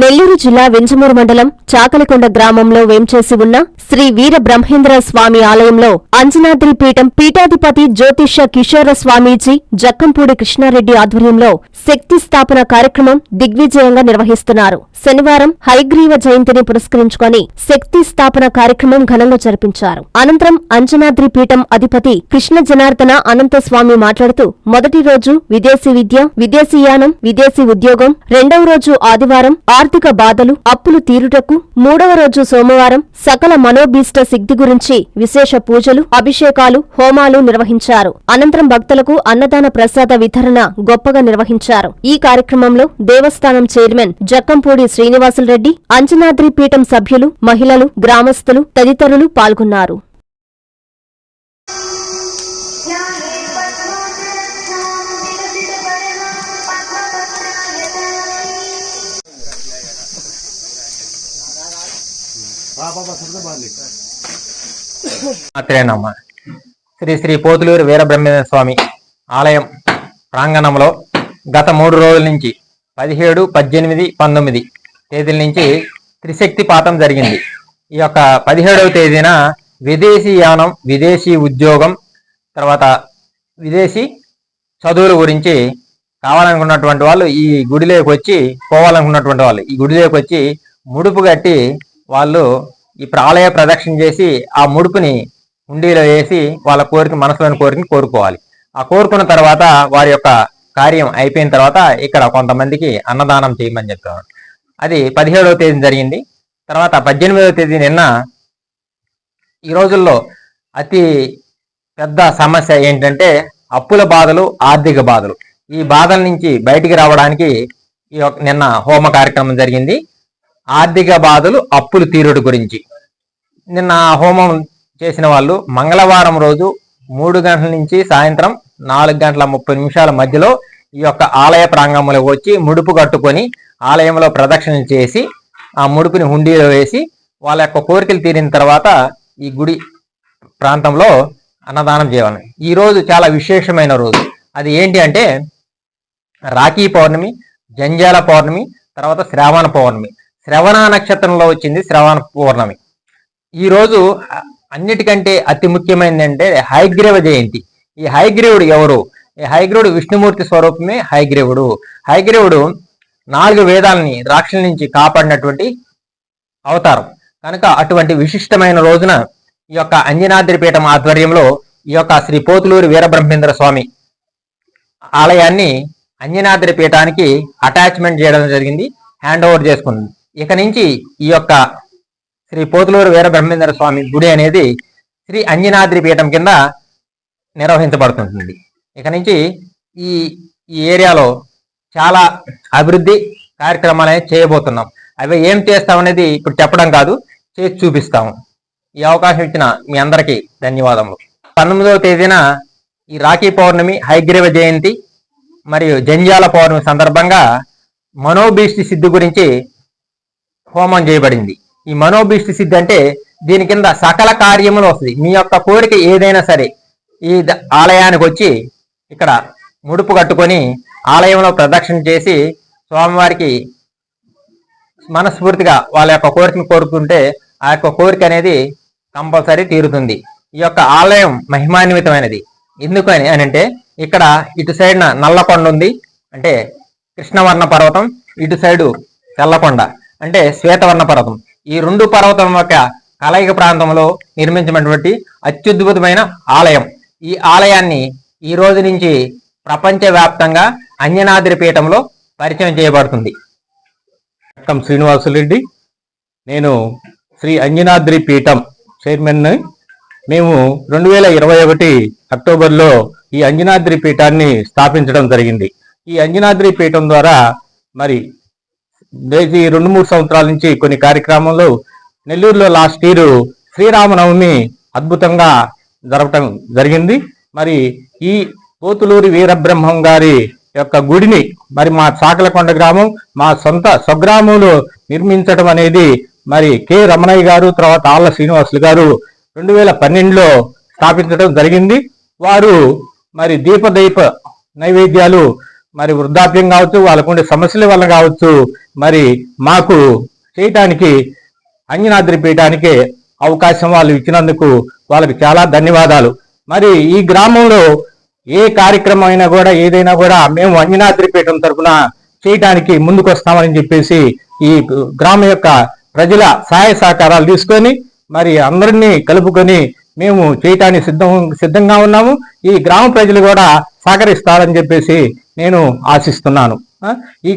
నెల్లూరు జిల్లా వెంచమూరు మండలం చాకలికొండ గ్రామంలో వేంచేసి ఉన్న శ్రీ వీర బ్రహ్మేంద్ర స్వామి ఆలయంలో అంజనాద్రి పీఠం పీఠాధిపతి జ్యోతిష కిషోర స్వామీజీ జక్కంపూడి కృష్ణారెడ్డి ఆధ్వర్యంలో శక్తి స్థాపన కార్యక్రమం దిగ్విజయంగా నిర్వహిస్తున్నారు. శనివారం హైగ్రీవ జయంతిని పురస్కరించుకొని శక్తి స్థాపన కార్యక్రమం ఘనంగా జరిపించారు. అనంతరం అంజనాద్రి పీఠం అధిపతి కృష్ణ జనార్దన అనంతస్వామి మాట్లాడుతూ మొదటి రోజు విదేశీ విద్య విదేశీయానం విదేశీ ఉద్యోగం రెండవ రోజు ఆదివారం ఆర్ ఆర్థిక బాధలు అప్పులు తీరుటకు మూడవ రోజు సోమవారం సకల మనోభీష్ట సిద్ధి గురించి విశేష పూజలు అభిషేకాలు హోమాలు నిర్వహించారు. అనంతరం భక్తులకు అన్నదాన ప్రసాద వితరణ గొప్పగా నిర్వహించారు. ఈ కార్యక్రమంలో దేవస్థానం చైర్మన్ జక్కంపూడి శ్రీనివాసులరెడ్డి అంజనాద్రి పీఠం సభ్యులు మహిళలు గ్రామస్తులు తదితరులు పాల్గొన్నారు. మాత్రేనమ్మ శ్రీ శ్రీ పోతులూరు వీరబ్రహ్మేంద్ర స్వామి ఆలయం ప్రాంగణంలో గత మూడు రోజుల నుంచి పదిహేడు పద్దెనిమిది పంతొమ్మిది తేదీల నుంచి త్రిశక్తి పాఠం జరిగింది. ఈ యొక్క పదిహేడవ తేదీన విదేశీ యానం విదేశీ ఉద్యోగం తర్వాత విదేశీ చదువుల గురించి కావాలనుకున్నటువంటి వాళ్ళు ఈ గుడిలోకి వచ్చి పోవాలనుకున్నటువంటి వాళ్ళు. ఈ గుడిలోకి వచ్చి ముడుపు కట్టి వాళ్ళు ఈ ప్రాలయ ప్రదక్షిణ చేసి ఆ ముడుపుని హుండీలో వేసి వాళ్ళ కోరిక మనసులోని కోరికని కోరుకోవాలి. ఆ కోరుకున్న తర్వాత వారి యొక్క కార్యం అయిపోయిన తర్వాత ఇక్కడ కొంతమందికి అన్నదానం చేయమని చెప్పారు అది పదిహేడవ తేదీ జరిగింది. తర్వాత పద్దెనిమిదవ తేదీ నిన్న ఈ రోజుల్లో అతి పెద్ద సమస్య ఏంటంటే అప్పుల బాధలు ఆర్థిక బాధలు. ఈ బాధల నుంచి బయటికి రావడానికి ఈ యొక్క నిన్న హోమ కార్యక్రమం జరిగింది. ఆర్థిక బాధలు అప్పులు తీరుడు గురించి. నిన్న హోమం చేసిన వాళ్ళు మంగళవారం రోజు మూడు గంటల నుంచి సాయంత్రం నాలుగు గంటల ముప్పై నిమిషాల మధ్యలో ఈ యొక్క ఆలయ ప్రాంగంలో వచ్చి ముడుపు కట్టుకొని ఆలయంలో ప్రదక్షిణలు చేసి ఆ ముడుపుని హుండీలో వేసి వాళ్ళ యొక్క కోరికలు తీరిన తర్వాత ఈ గుడి ప్రాంతంలో అన్నదానం చేయాలి. ఈ రోజు చాలా విశేషమైన రోజు. అది ఏంటి అంటే రాఖీ పౌర్ణమి జంజాల పౌర్ణమి తర్వాత శ్రావణ పౌర్ణమి. శ్రవణ నక్షత్రంలో వచ్చింది శ్రవణ పౌర్ణమి. ఈ రోజు అన్నిటికంటే అతి ముఖ్యమైనది అంటే హైగ్రీవ జయంతి. ఈ హైగ్రీవుడు ఎవరు? ఈ హైగ్రీవుడు విష్ణుమూర్తి స్వరూపమే హైగ్రీవుడు. హైగ్రీవుడు నాలుగు వేదాలని రాక్షల నుంచి కాపాడినటువంటి అవతారం. కనుక అటువంటి విశిష్టమైన రోజున ఈ యొక్క అంజనాద్రి పీఠం ఆధ్వర్యంలో ఈ యొక్క శ్రీ పోతులూరి వీరబ్రహ్మేంద్ర స్వామి ఆలయాన్ని అంజనాద్రి పీఠానికి అటాచ్మెంట్ చేయడం జరిగింది హ్యాండ్ ఓవర్ చేసుకుంది. ఇక నుంచి ఈ యొక్క శ్రీ పోతులూరు వీర బ్రహ్మేంద్ర స్వామి గుడి అనేది శ్రీ అంజనాద్రి పీఠం కింద నిర్వహించబడుతుంది ఇక నుంచి ఈ ఈ ఏరియాలో చాలా అభివృద్ధి కార్యక్రమాలు అనేది చేయబోతున్నాం. అవి ఏం చేస్తామనేది ఇప్పుడు చెప్పడం కాదు చేసి చూపిస్తాము. ఈ అవకాశం ఇచ్చిన మీ అందరికీ ధన్యవాదములు. పంతొమ్మిదవ తేదీన ఈ రాఖీ పౌర్ణమి హైగ్రీవ జయంతి మరియు జంజాల పౌర్ణమి సందర్భంగా మనోభీష్టి సిద్ధి గురించి హోమం చేయబడింది. ఈ మనోభీష్టి సిద్ధి అంటే దీని కింద సకల కార్యములు వస్తుంది. మీ యొక్క కోరిక ఏదైనా సరే ఈ ఆలయానికి వచ్చి ఇక్కడ ముడుపు కట్టుకొని ఆలయంలో ప్రదక్షిణ చేసి స్వామివారికి మనస్ఫూర్తిగా వాళ్ళ యొక్క కోరికను కోరుకుంటే ఆ యొక్క కోరిక అనేది కంపల్సరీ తీరుతుంది. ఈ యొక్క ఆలయం మహిమాన్వితమైనది. ఎందుకని అని అంటే ఇక్కడ ఇటు సైడ్న నల్లకొండ ఉంది. అంటే కృష్ణవర్ణ పర్వతం ఇటు సైడు తెల్లకొండ. అంటే శ్వేతవర్ణ పర్వతం ఈ రెండు పర్వతం యొక్క కలయిక ప్రాంతంలో నిర్మించినటువంటి అత్యద్భుతమైన ఆలయం. ఈ ఆలయాన్ని ఈ రోజు నుంచి ప్రపంచవ్యాప్తంగా అంజనాద్రి పీఠంలో పరిచయం చేయబడుతుంది. కం శ్రీనివాసులరెడ్డి నేను శ్రీ అంజనాద్రి పీఠం చైర్మన్ మేము రెండు వేల ఇరవై ఒకటి అక్టోబర్లో ఈ అంజనాద్రి పీఠాన్ని స్థాపించడం జరిగింది. ఈ అంజనాద్రి పీఠం ద్వారా మరి ఈ రెండు మూడు సంవత్సరాల నుంచి కొన్ని కార్యక్రమాలు నెల్లూరులో లాస్ట్ ఇయర్ శ్రీరామనవమి అద్భుతంగా జరపటం జరిగింది. మరి ఈ పోతులూరి వీరబ్రహ్మం గారి యొక్క గుడిని మరి మా చాకలకొండ గ్రామం మా సొంత స్వగ్రామంలో నిర్మించడం అనేది మరి కె రమణయ్య గారు తర్వాత ఆళ్ళ శ్రీనివాసులు గారు రెండు వేల పన్నెండులో స్థాపించడం జరిగింది. వారు మరి దీపదీప నైవేద్యాలు మరి వృద్ధాప్యం కావచ్చు వాళ్ళకు ఉండే సమస్యల వల్ల కావచ్చు మరి మాకు చేయటానికి అంజనాద్రి పీఠానికి అవకాశం వాళ్ళు ఇచ్చినందుకు వాళ్ళకి చాలా ధన్యవాదాలు. మరి ఈ గ్రామంలో ఏ కార్యక్రమం అయినా కూడా ఏదైనా కూడా మేము అంజనాద్రి పీఠం తరఫున చేయటానికి ముందుకు వస్తామని చెప్పేసి ఈ గ్రామం యొక్క ప్రజల సహాయ సహకారాలు తీసుకొని మరి అందరినీ కలుపుకొని మేము చేయటానికి సిద్ధం సిద్ధంగా ఉన్నాము. ఈ గ్రామ ప్రజలు కూడా సహకరిస్తారని చెప్పేసి నేను ఆశిస్తున్నాను. ఈ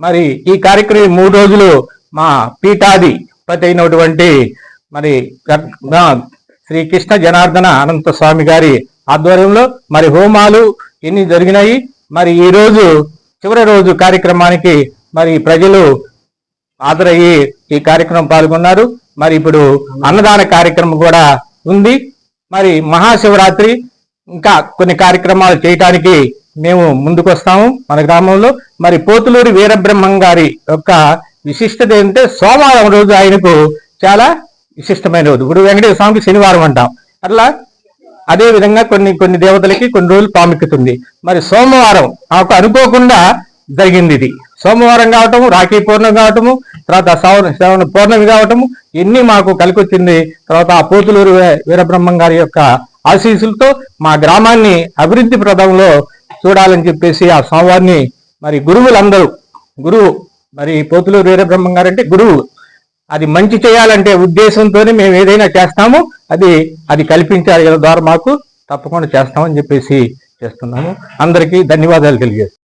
మరి ఈ కార్యక్రమం మూడు రోజులు మా పీఠాది పతైనటువంటి అయినటువంటి మరి ఆ, శ్రీ కృష్ణ జనార్దన అనంత స్వామి గారి ఆధ్వర్యంలో మరి హోమాలు ఎన్ని జరిగినాయి మరి ఈ రోజు చివరి రోజు కార్యక్రమానికి మరి ప్రజలు హాజరయ్యి ఈ కార్యక్రమం పాల్గొన్నారు. మరి ఇప్పుడు అన్నదాన కార్యక్రమం కూడా ఉంది. మరి మహాశివరాత్రి ఇంకా కొన్ని కార్యక్రమాలు చేయటానికి మేము ముందుకు వస్తాము మన గ్రామంలో. మరి పోతులూరి వీరబ్రహ్మం గారి యొక్క విశిష్టత ఏంటంటే సోమవారం రోజు ఆయనకు చాలా విశిష్టమైన రోజు. ఇప్పుడు వెంకటేశ్వర స్వామికి శనివారం అంటాం. అట్లా అదే విధంగా కొన్ని కొన్ని దేవతలకి కొన్ని రోజులు పామెక్కుతుంది. మరి సోమవారం నాకు అనుకోకుండా జరిగింది ఇది. సోమవారం కావటము రాఖీ పౌర్ణమి కావటము తర్వాత శ్రవణ శ్రవణ పౌర్ణమి కావటము ఇన్ని మాకు కలికొచ్చింది తర్వాత ఆ పోతులూరు వీరబ్రహ్మం గారి యొక్క ఆశీస్సులతో మా గ్రామాన్ని అభివృద్ధి ప్రదంలో చూడాలని చెప్పేసి ఆ స్వామివారిని మరి గురువులందరూ గురువు మరి పోతులూరు వీరబ్రహ్మం గారు అంటే గురువు. అది మంచి చేయాలంటే ఉద్దేశంతోనే మేము ఏదైనా చేస్తాము అది అది కల్పించాలి ద్వారా మాకు తప్పకుండా చేస్తామని చెప్పేసి చేస్తున్నాము. అందరికీ ధన్యవాదాలు తెలియజేస్తాం